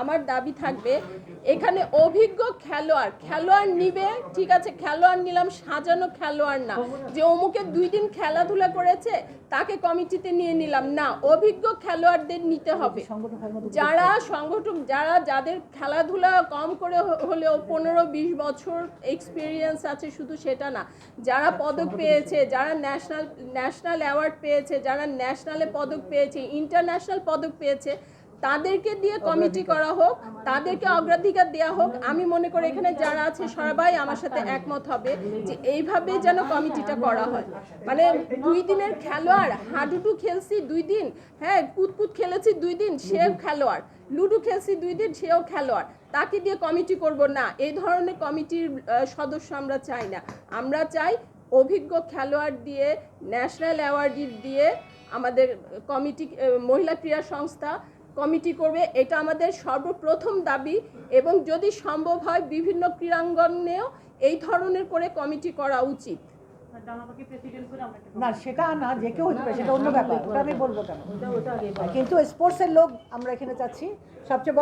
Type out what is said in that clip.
আমার দাবি থাকবে, এখানে অভিজ্ঞ খেলোয়াড় খেলোয়াড় নিবে, ঠিক আছে, খেলোয়াড় নিলাম, সাজানো খেলোয়াড় না। যে অমুকে দুই দিন খেলাধুলা করেছে, তাকে কমিটিতে নিয়ে নিলাম। না, অভিজ্ঞ খেলোয়াড়দের নিতে হবে। যারা সংগঠক যারা যাদের খেলাধুলা কম করে হলেও পনেরো বিশ বছর এক্সপিরিয়েন্স আছে, শুধু সেটা না, যারা পদক পেয়েছে, যারা ন্যাশনাল ন্যাশনাল অ্যাওয়ার্ড পেয়েছে, যারা ন্যাশনালে পদক পেয়েছে ইন্টারন্যাশনাল পদক পেয়েছে তাদেরকে দিয়ে কমিটি করা হোক তাদেরকে অগ্রাধিকার দেওয়া হোক আমি মনে করি এখানে যারা আছে সবাই আমার সাথে একমত হবে যে এইভাবে যেন কমিটিটা করা হয়। মানে দুই দিনের খেলোয়াড় হাডুডু খেলছি দুই দিন হ্যাঁ কুতকুত খেলেছি দুই দিন সেও খেলোয়াড় লুডু খেলছি দুই দিন সেও খেলোয়াড়। তাকে দিয়ে কমিটি করব না। এই ধরনের কমিটির সদস্য আমরা চাই না। আমরা চাই অভিজ্ঞ খেলোয়াড় দিয়ে ন্যাশনাল অ্যাওয়ার্ড দিয়ে আমাদের কমিটি মহিলা ক্রীড়া সংস্থা কমিটি করবে এটা আমাদের সর্বপ্রথম দাবি এবং যদি সম্ভব হয় বিভিন্ন ক্রীড়াঙ্গনেও এই ধরনের করে কমিটি করা উচিত। না সেটা না যে কেউ হতে পারে সেটা অন্য ব্যাপার। ওটা আমি বলব কেন? কিন্তু স্পোর্টসের লোক আমরা এখানে চাচ্ছি সবচেয়ে বড়